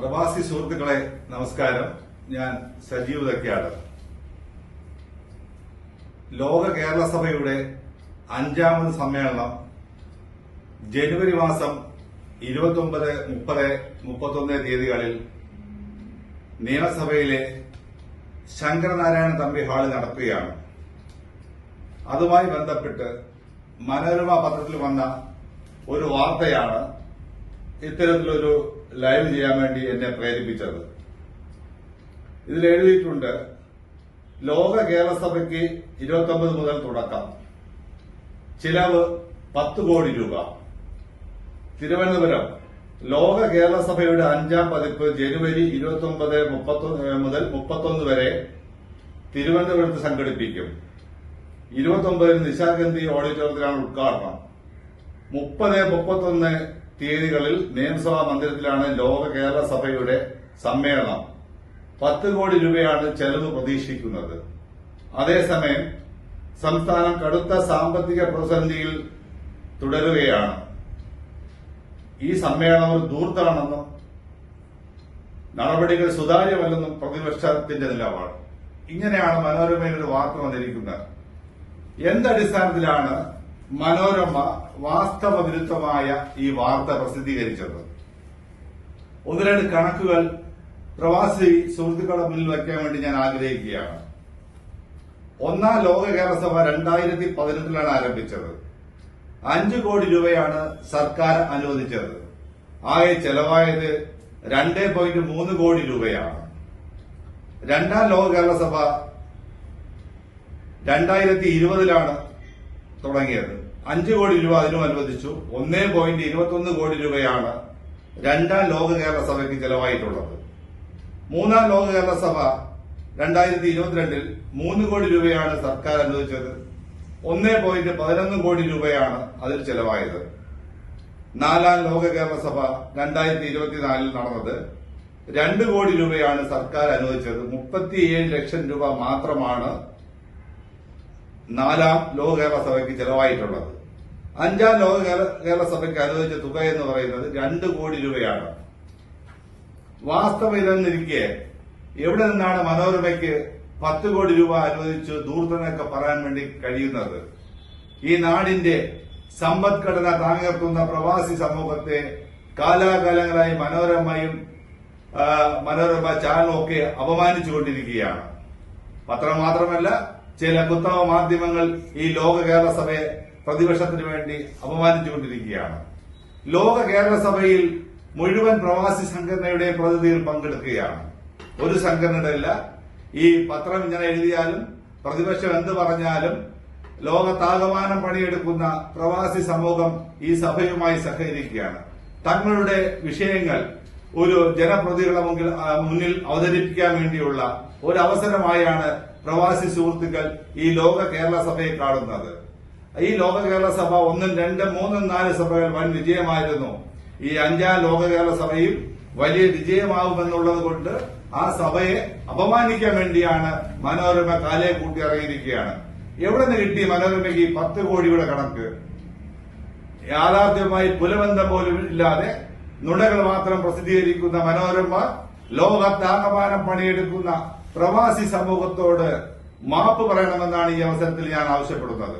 പ്രവാസി സുഹൃത്തുക്കളെ നമസ്കാരം. ഞാൻ സജീവ് തക്കെയാണ് ലോക കേരള സഭയുടെ അഞ്ചാമത് സമ്മേളനം ജനുവരി മാസം ഇരുപത്തൊമ്പത് മുപ്പത് മുപ്പത്തൊന്ന് തീയതികളിൽ നിയമസഭയിലെ ശങ്കരനാരായണ തമ്പി ഹാളിൽ നടക്കുകയാണ്. അതുമായി ബന്ധപ്പെട്ട് മനോരമ പത്രത്തിൽ വന്ന ഒരു വാർത്തയാണ് ഇത്തരത്തിലൊരു ലൈവ് ചെയ്യാൻ വേണ്ടി എന്നെ പ്രേരിപ്പിച്ചത്. ഇതിൽ എഴുതിയിട്ടുണ്ട് ലോക കേരള സഭയ്ക്ക് ഇരുപത്തൊമ്പത് മുതൽ തുടക്കം. ചിലവ് പത്ത് കോടി രൂപ. തിരുവനന്തപുരം ലോക കേരള സഭയുടെ അഞ്ചാം പതിപ്പ് ജനുവരി ഇരുപത്തൊമ്പത് മുതൽ മുപ്പത്തൊന്ന് വരെ തിരുവനന്തപുരത്ത് സംഘടിപ്പിക്കും. ഇരുപത്തൊമ്പതിന് നിശാഗന്ധി ഓഡിറ്റോറിയത്തിലാണ് ഉദ്ഘാടനം. മുപ്പത് മുപ്പത്തൊന്ന് തീയതികളിൽ നിയമസഭാ മന്ദിരത്തിലാണ് ലോക കേരള സഭയുടെ സമ്മേളനം. പത്ത് കോടി രൂപയാണ് ചെലവ് പ്രതീക്ഷിക്കുന്നത്. അതേസമയം സംസ്ഥാനം കടുത്ത സാമ്പത്തിക പ്രതിസന്ധിയിൽ തുടരുകയാണ്. ഈ സമ്മേളനം ഒരു ദൂർത്താണെന്നും നടപടികൾ സുതാര്യമല്ലെന്നും പ്രതിപക്ഷത്തിന്റെ നിലപാട്. ഇങ്ങനെയാണ് മനോരമയിൽ ഒരു വാർത്ത വന്നിരിക്കുന്നത്. എന്തടിസ്ഥാനത്തിലാണ് മനോരമ വാസ്തവ വിരുദ്ധമായ ഈ വാർത്ത പ്രസിദ്ധീകരിച്ചത്. ഒന്ന് രണ്ട് കണക്കുകൾ പ്രവാസി സുഹൃത്തുക്കളുടെ മുന്നിൽ വയ്ക്കാൻ വേണ്ടി ഞാൻ ആഗ്രഹിക്കുകയാണ്. ഒന്നാം ലോക കേരളസഭ രണ്ടായിരത്തി പതിനെട്ടിലാണ് ആരംഭിച്ചത്. അഞ്ചു കോടി രൂപയാണ് സർക്കാർ അനുവദിച്ചത്. ആകെ ചെലവായത് രണ്ട് പോയിന്റ് മൂന്ന് കോടി രൂപയാണ്. രണ്ടാം ലോക കേരളസഭ രണ്ടായിരത്തി ഇരുപതിലാണ് തുടങ്ങിയത്. അഞ്ച് കോടി രൂപ അതിനും അനുവദിച്ചു. ഒന്നേ പോയിന്റ് ഇരുപത്തൊന്ന് കോടി രൂപയാണ് രണ്ടാം ലോക കേരള സഭയ്ക്ക് ചെലവായിട്ടുള്ളത്. മൂന്നാം ലോക കേരള സഭ രണ്ടായിരത്തി ഇരുപത്തിരണ്ടിൽ മൂന്ന് കോടി രൂപയാണ് സർക്കാർ അനുവദിച്ചത്. ഒന്നേ പോയിന്റ് പതിനൊന്ന് കോടി രൂപയാണ് അതിൽ ചെലവായത്. നാലാം ലോക കേരള സഭ രണ്ടായിരത്തി ഇരുപത്തിനാലിൽ നടന്നത് രണ്ട് കോടി രൂപയാണ് സർക്കാർ അനുവദിച്ചത്. മുപ്പത്തിയേഴ് ലക്ഷം രൂപ മാത്രമാണ് നാലാം ലോക കേരള സഭയ്ക്ക് ചെലവായിട്ടുള്ളത്. അഞ്ചാം ലോക കേരള- സഭയ്ക്ക് അനുവദിച്ച തുക എന്ന് പറയുന്നത് രണ്ട് കോടി രൂപയാണ്. വാസ്തവ ഇതെന്നിരിക്കെ എവിടെ നിന്നാണ് മനോരമയ്ക്ക് പത്ത് കോടി രൂപ അനുവദിച്ച് ദൂർത്തനൊക്കെ പറയാൻ വേണ്ടി കഴിയുന്നത്? ഈ നാടിന്റെ സമ്പദ്ഘടന താങ്ങർത്തുന്ന പ്രവാസി സമൂഹത്തെ കാലാകാലങ്ങളായി മനോരമയും മനോരമ ചാനലും ഒക്കെ അപമാനിച്ചുകൊണ്ടിരിക്കുകയാണ്. പത്രം മാത്രമല്ല ചില കുത്തമ മാധ്യമങ്ങൾ ഈ ലോക കേരള സഭയെ പ്രതിപക്ഷത്തിന് വേണ്ടി അപമാനിച്ചുകൊണ്ടിരിക്കുകയാണ്. ലോക കേരള സഭയിൽ മുഴുവൻ പ്രവാസി സംഘടനയുടെ പ്രതിനിധികൾ പങ്കെടുക്കുകയാണ്. ഒരു സംഘടനയല്ല ഈ പത്രം ഇങ്ങനെ എഴുതിയാലും പ്രതിപക്ഷം എന്ത് പറഞ്ഞാലും ലോകത്താകമാനം പണിയെടുക്കുന്ന പ്രവാസി സമൂഹം ഈ സഭയുമായി സഹകരിക്കുകയാണ്. തങ്ങളുടെ വിഷയങ്ങൾ ഒരു ജനപ്രതികളുടെ മുന്നിൽ അവതരിപ്പിക്കാൻ വേണ്ടിയുള്ള ഒരു അവസരമായാണ് പ്രവാസി സുഹൃത്തുക്കൾ ഈ ലോക കേരള സഭയെ കാണുന്നത്. ഈ ലോക കേരള സഭ ഒന്നും രണ്ടും മൂന്നും നാല് സഭകൾ വൻ വിജയമായിരുന്നു. ഈ അഞ്ചാം ലോക കേരള സഭയും വലിയ വിജയമാവുമെന്നുള്ളത് കൊണ്ട് ആ സഭയെ അപമാനിക്കാൻ വേണ്ടിയാണ് മനോരമ കാലയെ കൂട്ടി ഇറങ്ങിയിരിക്കുകയാണ്. എവിടെ നിന്ന് കിട്ടി മനോരമയ്ക്ക് ഈ പത്ത് കോടിയുടെ കണക്ക്? യാഥാർത്ഥ്യമായി പുലബന്ധം പോലും ഇല്ലാതെ നുണകൾ മാത്രം പ്രസിദ്ധീകരിക്കുന്ന മനോരമ ലോകത്താകമാനം പണിയെടുക്കുന്ന പ്രവാസി സമൂഹത്തോട് മാപ്പ് പറയണമെന്നാണ് ഈ അവസരത്തിൽ ഞാൻ ആവശ്യപ്പെടുന്നത്.